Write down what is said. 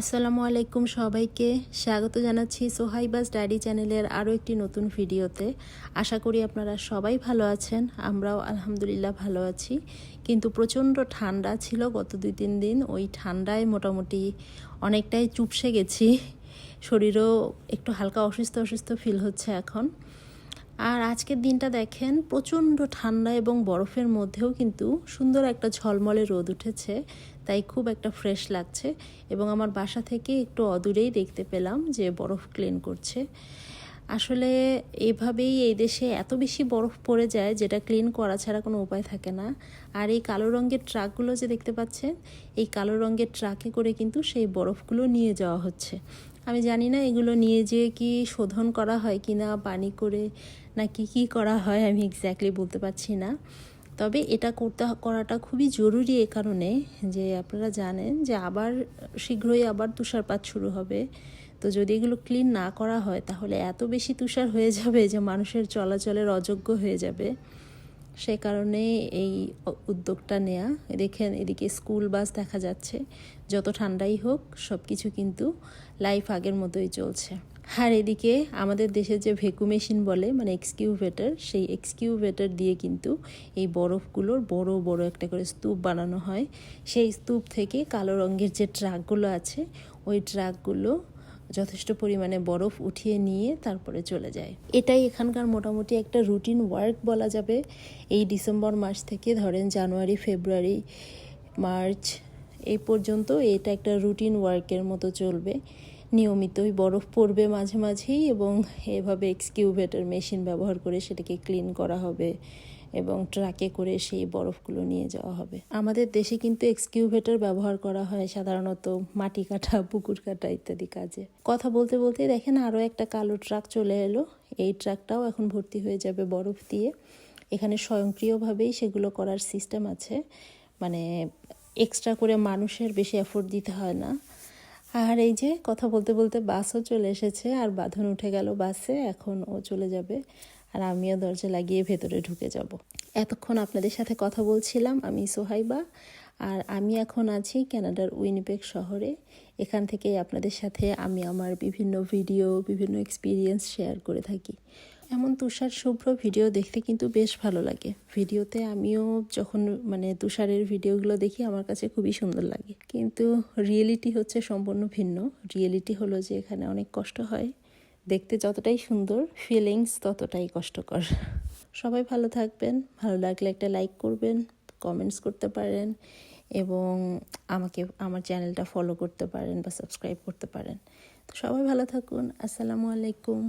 আসসালামু আলাইকুম সবাইকে। স্বাগত জানাচ্ছি সোহাইবাস ডায়েরি চ্যানেলের আরও একটি নতুন ভিডিওতে। আশা করি আপনারা সবাই ভালো আছেন, আমরাও আলহামদুলিল্লাহ ভালো আছি। কিন্তু প্রচণ্ড ঠান্ডা ছিল গত দুই তিন দিন, ওই ঠান্ডায় মোটামুটি অনেকটাই চুপসে গেছি। শরীরও একটু হালকা অসুস্থ অসুস্থ ফিল হচ্ছে এখন। আর আজকের দিনটা দেখেন প্রচণ্ড ঠান্ডা এবং বরফের মধ্যেও কিন্তু সুন্দর একটা ঝলমলে রোদ উঠেছে, তাই খুব একটা ফ্রেশ লাগছে এবং আমার বাসা থেকে একটু অদূরেই দেখতে পেলাম যে বরফ ক্লিন করছে। আসলে এভাবেই এই দেশে এত বেশি বরফ পড়ে যায় যেটা ক্লিন করা ছাড়া কোনো উপায় থাকে না। আর এই কালো রঙের ট্রাকগুলো যে দেখতে পাচ্ছেন, এই কালো রঙের ট্রাকে করে কিন্তু সেই বরফগুলো নিয়ে যাওয়া হচ্ছে। আমি জানি না এগুলো নিয়ে যেয়ে কি শোধন করা হয় কি না, পানি করে না নাকি কি করা হয়, আমি এক্স্যাক্টলি বলতে পারছি না। তবে এটা করতে করাটা খুবই জরুরি এ কারণে যে আপনারা জানেন যে আবার শীঘ্রই আবার তুষারপাত শুরু হবে। তো যদি এগুলো ক্লিন না করা হয় তাহলে এত বেশি তুষার হয়ে যাবে যে মানুষের চলাচলের অযোগ্য হয়ে যাবে। সে কারণে এই উদ্যোগটা নেয়া। দেখেন এদিকে স্কুল বাস দেখা যাচ্ছে। যত ঠান্ডাই হোক সব কিছু কিন্তু লাইফ আগের মতোই চলছে। আর এদিকে আমাদের দেশে যে ভেকু মেশিন বলে মানে এক্সকিউভেটার, সেই এক্সকিউভেটার দিয়ে কিন্তু এই বরফগুলোর বড় বড় একটা করে স্তূপ বানানো হয়। সেই স্তূপ থেকে কালো রঙের যে ট্রাকগুলো আছে, ওই ট্রাকগুলো যথেষ্ট পরিমাণে বরফ উঠিয়ে নিয়ে তারপরে চলে যায়। এটাই এখানকার মোটামুটি একটা রুটিন ওয়ার্ক বলা যাবে। এই ডিসেম্বর মাস থেকে ধরেন জানুয়ারি, ফেব্রুয়ারি, মার্চ এই পর্যন্ত এটা একটা রুটিন ওয়ার্কের মতো চলবে। নিয়মিতই বরফ পড়বে মাঝে মাঝেই এবং এভাবে এক্সকিউভেটার মেশিন ব্যবহার করে সেটাকে ক্লিন করা হবে। এবং ট্রাকে করে সেই বরফগুলো নিয়ে যাওয়া হবে। আমাদের দেশে কিন্তু এক্সকিউভেটর ব্যবহার করা হয় সাধারণত মাটি কাটা, পুকুর কাটা ইত্যাদি কাজে। কথা বলতে বলতে দেখেন আরও একটা কালো ট্রাক চলে এলো। এই ট্রাকটাও এখন ভর্তি হয়ে যাবে বরফ দিয়ে। এখানে স্বয়ংক্রিয়ভাবেই সেগুলো করার সিস্টেম আছে। মানে এক্সট্রা করে মানুষের বেশি এফোর্ট দিতে হয় না। আর এই যে কথা বলতে বলতে বাসও চলে এসেছে। আর বাঁধন উঠে গেল বাসে এখন ও চলে যাবে। আর আমিও দরজা লাগিয়ে ভেতরে ঢুকে যাব। এতক্ষণ আপনাদের সাথে কথা বলছিলাম আমি সোহাইবা আর আমি এখন আছি ক্যানাডার উইনিপেক শহরে। এখান থেকে আপনাদের সাথে আমি আমার বিভিন্ন ভিডিও, বিভিন্ন এক্সপিরিয়েন্স শেয়ার করে থাকি। এমন তুষার শুভ্র ভিডিও দেখতে কিন্তু বেশ ভালো লাগে। ভিডিওতে আমিও যখন মানে তুষারের ভিডিওগুলো দেখি আমার কাছে খুবই সুন্দর লাগে। কিন্তু রিয়েলিটি হচ্ছে সম্পূর্ণ ভিন্ন। রিয়েলিটি হলো যে এখানে অনেক কষ্ট হয়। দেখতে যতটাই সুন্দর ফিলিংস ততটাই কষ্টকর। সবাই ভালো থাকবেন, ভালো লাগলে একটা লাইক করবেন কমেন্টস করতে পারেন এবং আমাকে, আমার চ্যানেলটা ফলো করতে পারেন বা সাবস্ক্রাইব করতে পারেন। তো সবাই ভালো থাকুন, আসসালামু আলাইকুম।